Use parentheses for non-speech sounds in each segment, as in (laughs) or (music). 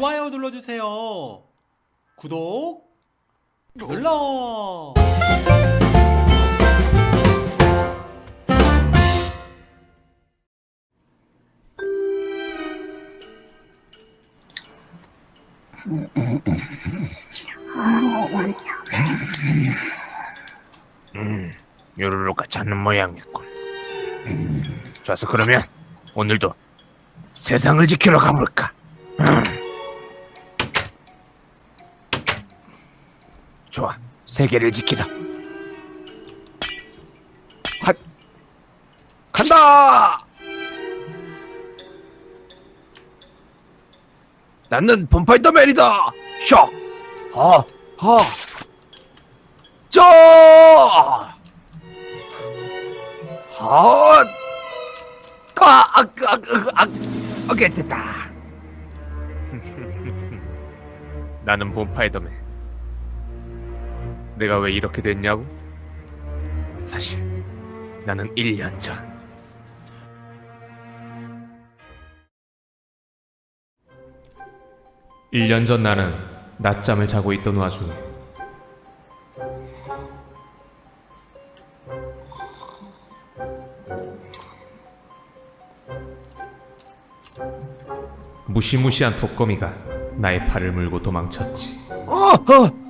좋아요 눌러주세요. 구독 눌러. 요루루가 찾는 모양이군. 좋아서 그러면 오늘도 세상을 지키러 가볼까? 음. 세계를 지키라. 핫, 간다! 나는 본파이더맨이다. 쇼, 하, 하, 저. 헛! 아, 아, 아, 아, 아, 오케이 됐다. 나는 본파이더맨. 내가 왜 이렇게 됐냐고? 사실 나는 1년 전 1년 전 나는 낮잠을 자고 있던 와중에 무시무시한 독거미가 나의 팔을 물고 도망쳤지. 어, 어,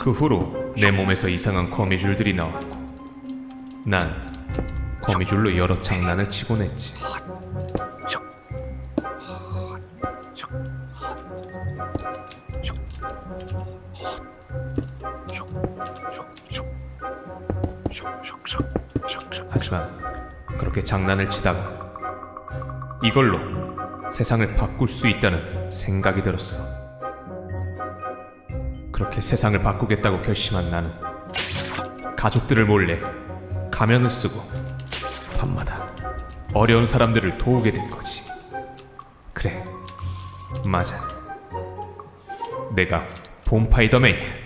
그 후로 내 몸에서 이상한 거미줄들이 나왔고 난 거미줄로 여러 장난을 치곤 했지. 하지만 그렇게 장난을 치다가 이걸로 세상을 바꿀 수 있다는 생각이 들었어. 그렇게 세상을 바꾸겠다고 결심한 나는 가족들을 몰래 가면을 쓰고 밤마다 어려운 사람들을 도우게 된 거지. 그래, 맞아. 내가 봄파이더맨이야.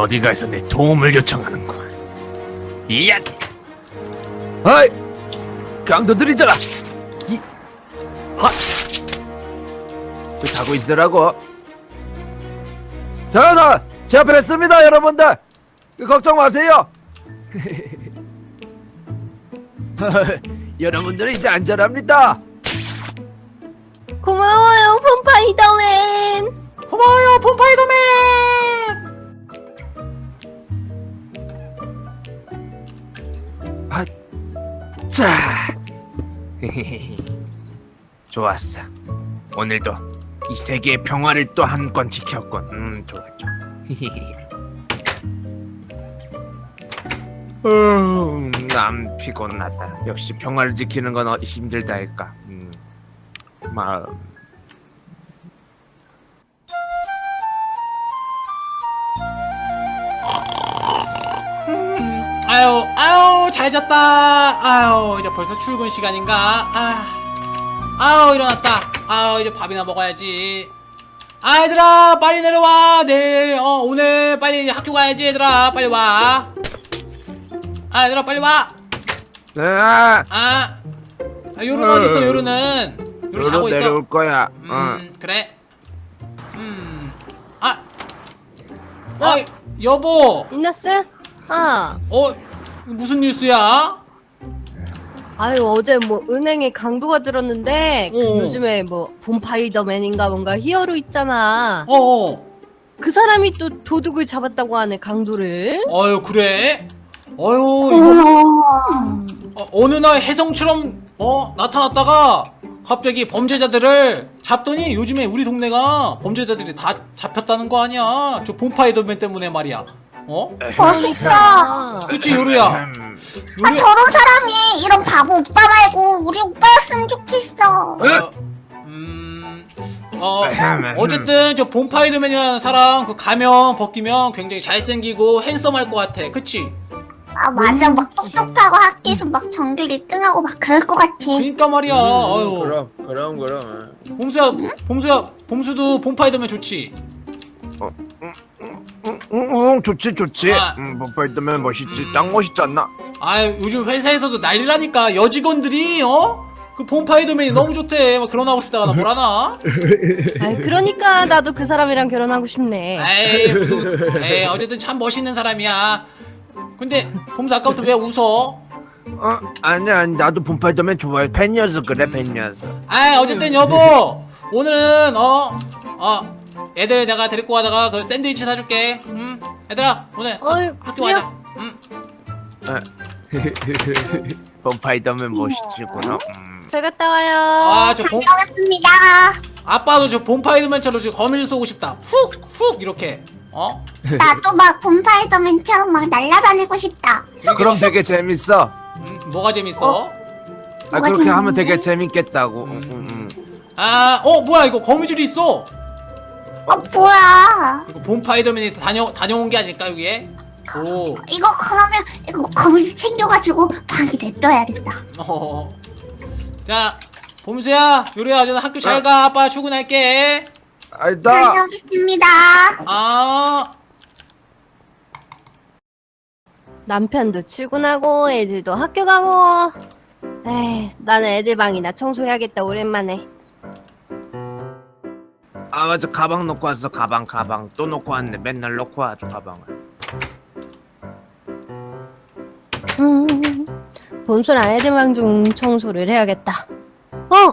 어디가에서 내 도움을 요청하는군. 이야! 어이! 강도들 있잖아! 이, 하! 그 자고 있으라고. 자, 나, 제 앞에 있습니다, 여러분들! 그 걱정 마세요! (laughs) 여러분들은 이제 안전합니다! 고마워요, 폼파이더맨. 고마워요 폼파이더맨. 자, (laughs) 좋았어. 오늘도 이 세계의 평화를 또 한 건 지켰군. 음, 좋았죠. (laughs) 음, 난 피곤하다. 역시 평화를 지키는 건 어- 힘들다 할까. 음, 마음. 아유 잤다. 아유 이제 벌써 출근 시간인가. 아 아유 일어났다. 아유 이제 밥이나 먹어야지. 아 얘들아 빨리 내려와 내일 어 오늘 빨리 학교 가야지 얘들아 빨리 와. 아 얘들아 빨리 와. 아, 아, 아 요루는 어디 있어 요루는 요루 자고 있어. 내려올 거야. 어. 음 그래. 음. 아. 아 여보. 인나스? 아, 어 무슨 뉴스야? 아유 어제 뭐 은행에 강도가 들었는데 그 어. 요즘에 뭐 봄파이더맨인가 뭔가 히어로 있잖아. 어. 어. 그 사람이 또 도둑을 잡았다고 하네 강도를. 어유 그래? 어유 이거 어, 어느 날 혜성처럼 어 나타났다가 갑자기 범죄자들을 잡더니 요즘에 우리 동네가 범죄자들이 다 잡혔다는 거 아니야? 저 봄파이더맨 때문에 말이야. 어? 멋있어. 아, 그치 요루야. 음, 아, 요루. 저런 사람이 이런 바보 오빠 말고 우리 오빠였으면 좋겠어. 어, 음, 어, 어쨌든 저 봄파이더맨이라는 사람 그 가면 벗기면 굉장히 잘생기고 핸섬할 것 같아. 그치? 아 맞아 막 똑똑하고 학교에서 막 전교 1등하고 막 그럴 것 같아 그니까 말이야 아유 그럼 그럼 그럼. 봄수야 봄수야 봄수도 봄파이더면 좋지 응, 응, 좋지 좋지. 아. 음, 뽀빠이더면 멋있지. 짱 멋있지 않나? 아유 요즘 회사에서도 난리라니까 여직원들이 어? 그 봄파이더맨이 너무 좋대 막 결혼하고 싶다가 나 뭐라나 (laughs) 아이 그러니까 나도 그 사람이랑 결혼하고 싶네. 에이 무슨 에이 어쨌든 참 멋있는 사람이야 근데 봄수 아까부터 왜 웃어? 어 아니야 나도 봄파이더맨 좋아해. 팬이어서 그래 팬이어서. 아 어쨌든 여보 오늘은 어 어, 애들 내가 데리고 가다가 그 샌드위치 사줄게. 음 얘들아 오늘 어이, 학교 그냥- 가자 음 봄파이더맨 (laughs) 멋있지구나. 음. 잘 갔다 와요. 아저 봄 다녀오겠습니다. 아빠도 저 봄파이더맨처럼 지금 거미줄 쏘고 싶다. 훅 훅 이렇게. 어? 나도 막 봄파이더맨처럼 막 날아다니고 싶다. 그럼 되게 재밌어. 음, 뭐가 재밌어? 아 뭐가 그렇게 하면 재밌는데? 되게 재밌겠다고. 음, 음, 음. 아 어 뭐야 이거 거미줄이 있어 어 뭐야 이거 봄파이더맨이 다녀 다녀온 게 아닐까 여기에 오 이거 그러면 이거 거미 챙겨가지고 방에 냅둬야겠다 어. 자 봄수야 요리야 어제는 학교 잘 가 아빠 출근할게 알다. 다녀오겠습니다 아 남편도 출근하고 애들도 학교 가고. 에이 나는 애들 방이나 청소해야겠다 오랜만에. 아 맞아 가방 놓고 왔어 가방 가방 또 놓고 왔네 맨날 놓고 와줘 가방을. 음, 방좀 청소를 해야겠다. 어?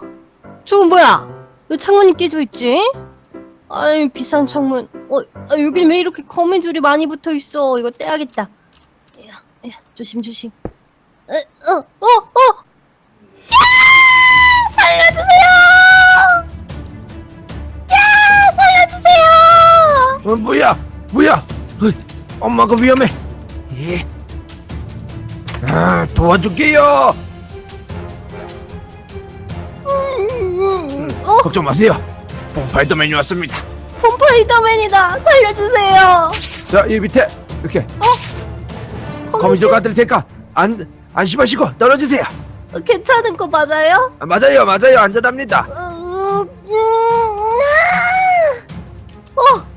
저건 뭐야? 왜 창문이 깨져 있지? 아이 비싼 창문. 어, 아, 여긴 왜 이렇게 거미 줄이 많이 붙어 있어? 이거 떼야겠다. 야, 야, 조심 조심. 어, 어, 어, 어! 야! 살려주세요! 어 뭐야 뭐야? 어, 엄마가 위험해. 예. 아 도와줄게요. 음, 어, 걱정 마세요. 봄파이더맨이 왔습니다. pom파이더맨이다. 살려주세요. 자, 이 밑에 이렇게 거미줄 가드릴 테니까 안 안심하시고 떨어지세요. 어, 괜찮은 거 맞아요? 아, 맞아요, 맞아요, 안전합니다. 음, 음, 아! 어! 어,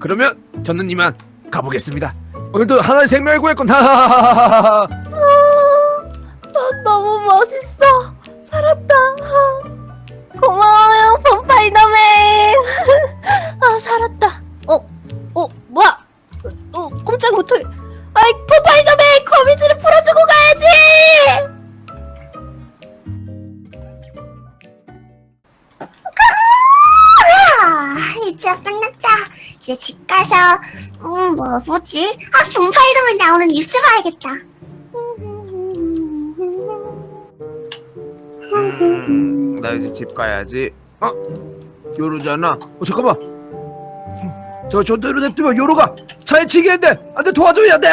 그러면 저는 이만 가보겠습니다. 오늘도 하나의 생명을 구했군. 하하하하하. 어, 뉴스 봐야겠다. 음, 나 이제 집 가야지. 어? 요로잖아. 어 잠깐만. 저 저대로 냅두면 요로가 차에 치게 돼. 안돼 도와줘야 돼.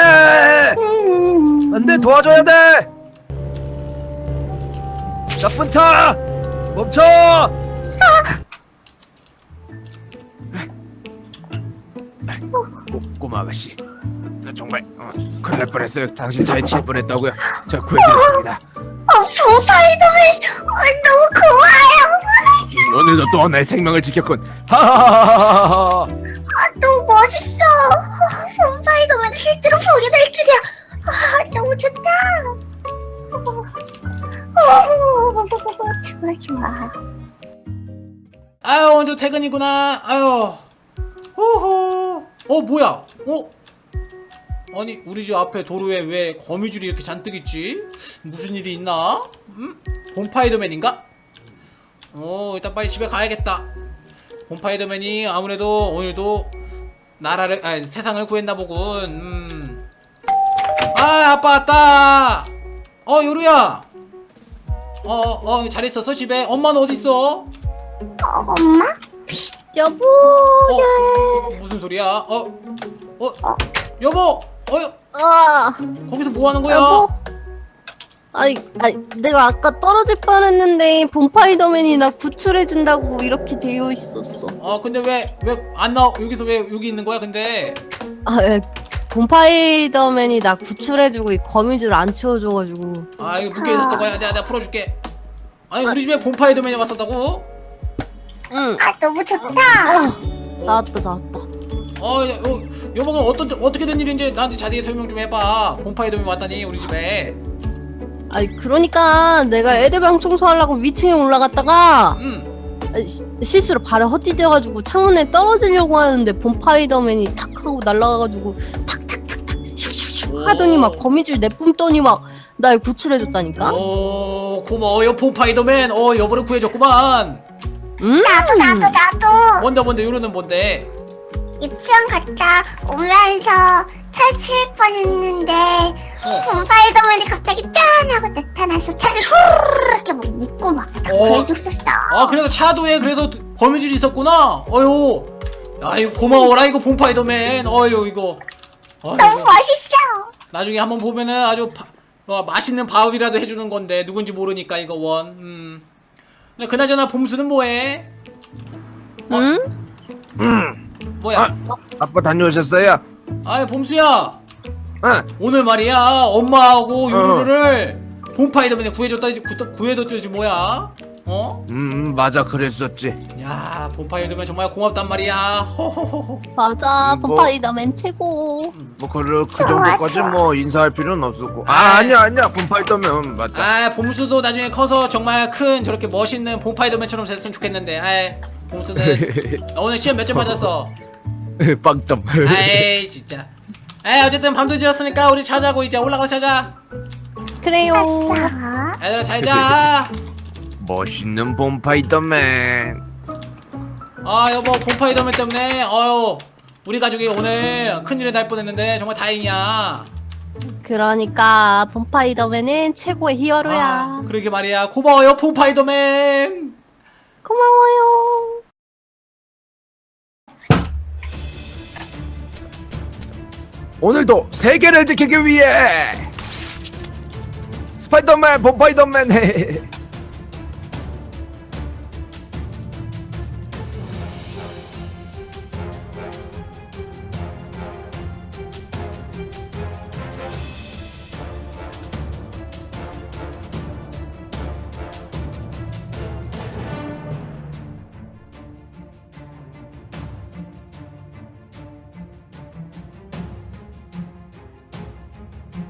안돼 도와줘야 돼. 나쁜 차 멈춰. 고, 꼬마 아가씨. 저 정말 어, 큰일 날 뻔했어요. 당신 차에 칠 뻔했다고요. 저 구해드렸습니다. 어, 봄파이더맨! 어, 너무 고마워요! 오늘도 또 내 생명을 지켰군. 하하하하하. 아, 너무 멋있어! 봄파이더맨 실제로 보게 될 줄이야! 아, 너무 좋다! 어, 어, 좋아, 좋아. 아유 오늘 퇴근이구나 아유 호호 어 뭐야 어 아니 우리 집 앞에 도로에 왜 거미줄이 이렇게 잔뜩 있지 무슨 일이 있나 음 봄파이더맨인가 어 일단 빨리 집에 가야겠다 봄파이더맨이 아무래도 오늘도 나라를 아니 세상을 구했나 보군 음 아 아빠 왔다 어 요루야 어어 잘 있었어 집에 엄마는 어디 있어 어, 엄마? 여보, 어? 무슨 소리야? 어? 어? 여보! 어? 아, 거기서 뭐 하는 거야? 여보. 아니, 아니, 내가 아까 떨어질 뻔했는데 본파이더맨이 나 구출해준다고 이렇게 되어 있었어. 어 근데 왜 왜 안 나와 여기서 왜 여기 있는 거야 근데 아, 예. 본파이더맨이 나 구출해주고 이 거미줄 안 치워줘가지고. 아 이거 묶여 있었던 거야 내가 내가 풀어줄게 아니 우리 집에 본파이더맨이 왔었다고? 응. 아 너무 좋다. 나왔다, 나왔다. 어 여, 여, 여보가 어떤 어떻게 된 일인지 나한테 자세히 설명 좀 해봐. 본파이더맨 왔다니 우리 집에. 아니, 그러니까 내가 애들방 청소하려고 위층에 올라갔다가 음. 아니, 시- 실수로 발을 헛디뎌가지고 창문에 떨어지려고 하는데 본파이더맨이 탁 하고 날아가가지고 탁탁탁탁 슉슉슉 하더니 막 거미줄 내뿜더니 막 날 구출해줬다니까? 오 고마워요 본파이더맨. 어 여보를 구해줬구만. 응? 나도 나도 나도. 뭔데 뭔데? 요로는 뭔데 유치원 갔다 오면서 탈출할 뻔했는데 어. 봄파이더맨이 갑자기 짠 하고 나타나서 차를 후루룩 이렇게 막 묶고 막 어. 그래줬었어. 아 그래서 차도에 그래도 거미줄이 있었구나 어유 아이고 고마워라 이거 본파이더맨 어유 이거 어휴, 너무 멋있어. 나중에 한번 보면은 아주 바- 어, 맛있는 밥이라도 해주는 건데 누군지 모르니까 이거 원 음. 근데 그나저나 봄수는 뭐해? 응? 음, 뭐야? 아빠 다녀오셨어요? 아, 봄수야 응. 오늘 말이야 엄마하고 요루루를 본파이더맨에 구해줬다 구, 구해줬지 뭐야? 어? 음, 맞아, 그랬었지. 야 본파이더맨 정말 고맙단 말이야 호호호호 맞아 음, 뭐. 본파이더맨 최고 뭐, 그, 그 정도까지. 뭐 인사할 필요는 없었고. 아, 아이. 아니야, 아니야. 분파했다면 맞다. 아 봄수도 나중에 커서 정말 큰 저렇게 멋있는 본파이더맨처럼 됐으면 좋겠는데 아이 봄수는 너 (laughs) 오늘 시험 몇 점 맞았어? (laughs) 빵점. 아이 진짜. 에이 어쨌든 밤도 늦었으니까 우리 자자고 이제 올라가서 자자. 그래요. 아싸. 얘들아 잘 자. 멋있는 봄파이더맨. 아 여보 본파이더맨 때문에. 어유 우리 가족이 오늘 큰일을 날 뻔했는데 정말 다행이야. 그러니까 본파이더맨은 최고의 히어로야. 아, 그러게 말이야. 고마워요 본파이더맨. 고마워요 오늘도 세계를 지키기 위해 스파이더맨, 봄파이더맨. (laughs)